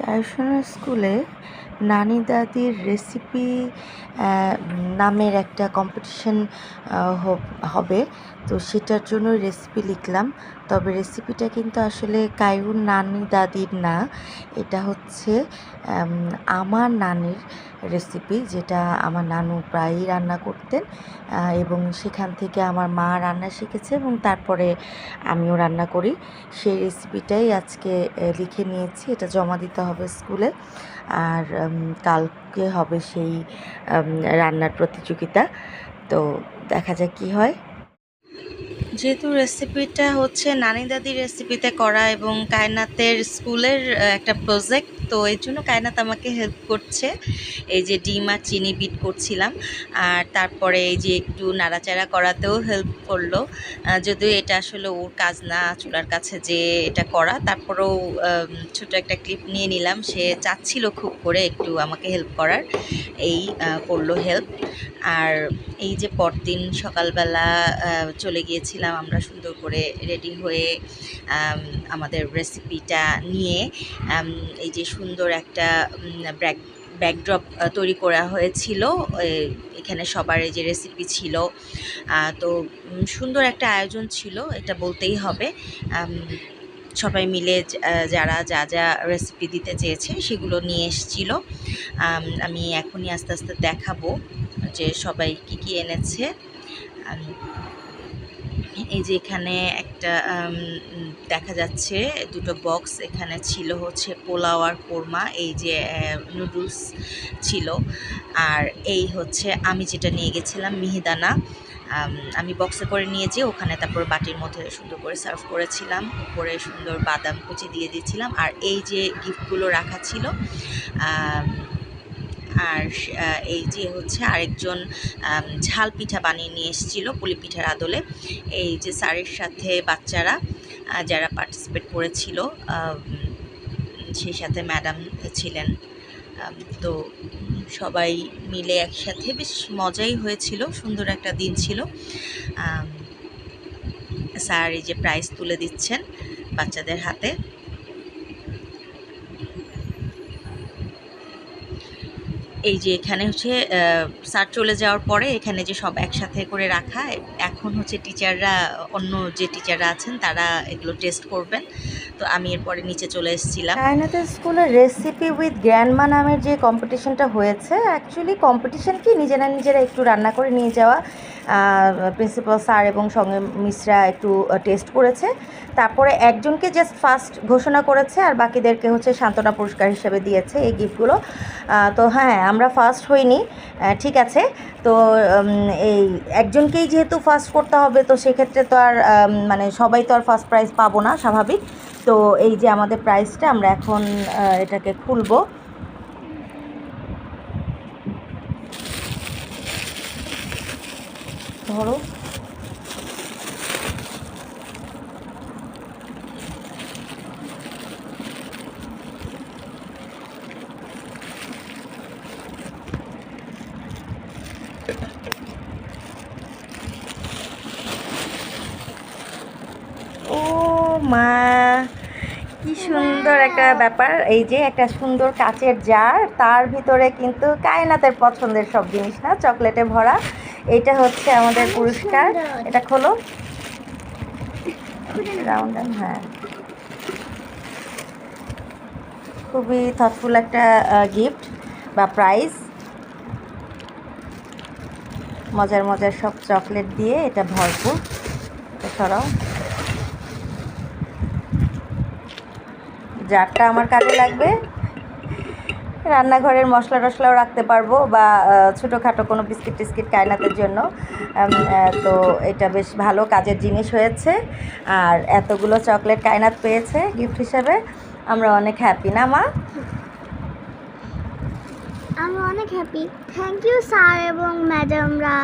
কায়সনা স্কুলে নানি দাদির রেসিপি নামের একটা কম্পিটিশন হবে। তো সেটার জন্য রেসিপি লিখলাম। তবে রেসিপিটা কিন্তু আসলে কায়ুর নানি দাদির না। এটা হচ্ছে আমার নানির রেসিপি যেটা আমার নানু প্রায়ই রান্না করতেন এবং সেখান থেকে আমার মা রান্না শিখেছে এবং তারপরে আমিও রান্না করি। সেই রেসিপিটাই আজকে লিখে নিয়েছি। এটা জমা দিতে হবে স্কুলে। আর কালকে হবে সেই রান্নার প্রতিযোগিতা। তো দেখা যাক কী হয়। যেহেতু রেসিপিটা হচ্ছে নানি দাদির রেসিপিতে করা এবং কায়নাতের স্কুলের একটা প্রজেক্ট তো এর জন্য কায়নাত আমাকে হেল্প করছে। এই যে ডিম আর চিনি বিট করছিলাম। আর তারপরে এই যে একটু নাড়াচাড়া করাতেও হেল্প করল। যদিও এটা আসলে ওর কাজ না, চুলার কাছে যে এটা করা। তারপরেও ছোট একটা ক্লিপ নিয়ে নিলাম। সে চাচ্ছিল খুব করে একটু আমাকে হেল্প করার। এই করল হেল্প আর এই যে পরদিন সকালবেলা চলে গিয়েছিলাম আমরা সুন্দর করে রেডি হয়ে আমাদের রেসিপিটা নিয়ে এই যে সুন্দর একটা ব্যাক ব্যাকড্রপ তৈরি করা হয়েছিল। এখানে সবার এই যে রেসিপি ছিল। তো সুন্দর একটা আয়োজন ছিল, এটা বলতেই হবে। সবাই মিলে যারা, যা যা রেসিপি দিতে চেয়েছে, সেগুলো নিয়ে এসেছিল। আমি এখনই আস্তে আস্তে দেখাবো। যে সবাই কি কি এনেছে। এই যে এখানে একটা দেখা যাচ্ছে দুটো বক্স। এখানে ছিল হচ্ছে পোলাও আর কোরমা, এই যে নুডলস ছিল। আর এই হচ্ছে আমি যেটা নিয়ে গেছিলাম, মিহিদানা। আমি বক্সে করে নিয়ে যেয়ে ওখানে তারপর বাটির মধ্যে সুন্দর করে সার্ভ করেছিলাম। উপরে সুন্দর বাদাম কুচি দিয়ে দিয়েছিলাম। আর এই যে গিফটগুলো রাখা ছিল আর এই যে হচ্ছে আরেকজন ঝাল পিঠা বানিয়ে নিয়ে এসেছিল পুলি পিঠার আদলে। এই যে স্যারের সাথে বাচ্চারা যারা পার্টিসিপেট করেছিল সেই সাথে ম্যাডাম ছিলেন। তো সবাই মিলে একসাথে বেশ মজাই হয়েছিল, সুন্দর একটা দিন ছিল। স্যার এই যে প্রাইজ তুলে দিচ্ছেন বাচ্চাদের হাতে। এই যে এখানে হচ্ছে স্যার চলে যাওয়ার পরে এখানে যে সব একসাথে করে রাখা, এখন হচ্ছে টিচাররা, অন্য যে টিচাররা আছেন, তারা এগুলো টেস্ট করবেন। তো আমি এরপরে নিচে চলে এসেছিলাম। কায়নাতের স্কুলের রেসিপি উইথ গ্র্যান্ডমা নামের যে কম্পিটিশনটা হয়েছে অ্যাকচুয়ালি কম্পিটিশন কি? নিজেরা নিজেরা একটু রান্না করে নিয়ে যাওয়া। প্রিন্সিপাল স্যার এবং সঙ্গে মিসরা একটু টেস্ট করেছে। তারপরে একজনকে জাস্ট ফার্স্ট ঘোষণা করেছে আর বাকিদেরকে হচ্ছে সান্ত্বনা পুরস্কার হিসেবে দিয়েছে এই গিফটগুলো তো হ্যাঁ আমরা ফার্স্ট হইনি। ঠিক আছে। তো এই একজনকেই যেহেতু ফার্স্ট করতে হবে, তো সেক্ষেত্রে তো আর মানে সবাই তো আর ফার্স্ট প্রাইজ পাবো না, স্বাভাবিক। তো এই যে আমাদের প্রাইসটা আমরা এখন এটাকে খুলবো। ধরো। ও মা। কি সুন্দর একটা ব্যাপার, এই যে একটা সুন্দর কাচের জার, তার ভিতরে কিন্তু কায়নাতের পছন্দের সব জিনিস না, চকলেটে ভরা, এটা হচ্ছে আমাদের পুরস্কার, এটা খোলো। রাউন্ড হ্যাঁ খুবই থটফুল একটা গিফট বা প্রাইজ মজার মজার সব চকলেট দিয়ে এটা ভরপুর। সরাও। জারটা আমার কাজে লাগবে। রান্নাঘরের মশলা টশলাও রাখতে পারব বা ছোটোখাটো কোনো বিস্কিট টিস্কিট কায়নাতের জন্য। তো এটা বেশ ভালো কাজের জিনিস হয়েছে। আর এতগুলো চকলেট কায়নাত পেয়েছে গিফট হিসাবে। আমরা অনেক হ্যাপি না, মা? আমি অনেক হ্যাপি থ্যাংক ইউ স্যার এবং ম্যাডামরা